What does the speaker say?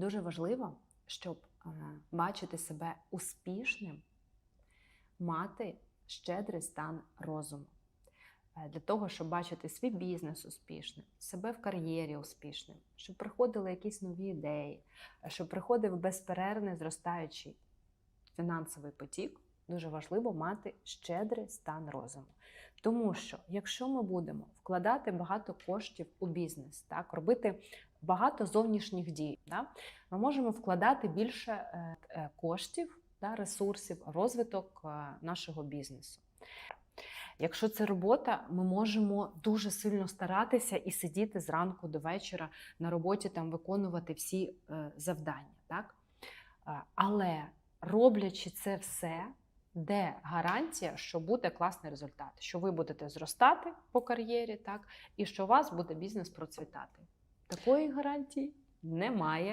Дуже важливо, щоб е, бачити себе успішним, мати щедрий стан розуму. Е, Для того, щоб бачити свій бізнес успішним, себе в кар'єрі успішним, щоб приходили якісь нові ідеї, е, щоб приходив безперервний зростаючий фінансовий потік, дуже важливо мати щедрий стан розуму. Тому що якщо ми будемо вкладати багато коштів у бізнес, так, робити багато зовнішніх дій, да, ми можемо вкладати більше е, е, коштів, да, ресурсів, розвиток е, нашого бізнесу. Якщо це робота, ми можемо дуже сильно старатися і сидіти зранку до вечора на роботі, там виконувати всі завдання. Так? Але роблячи це все, де гарантія, що буде класний результат, що ви будете зростати по кар'єрі, так, і що у вас буде бізнес процвітати. Такої гарантії немає.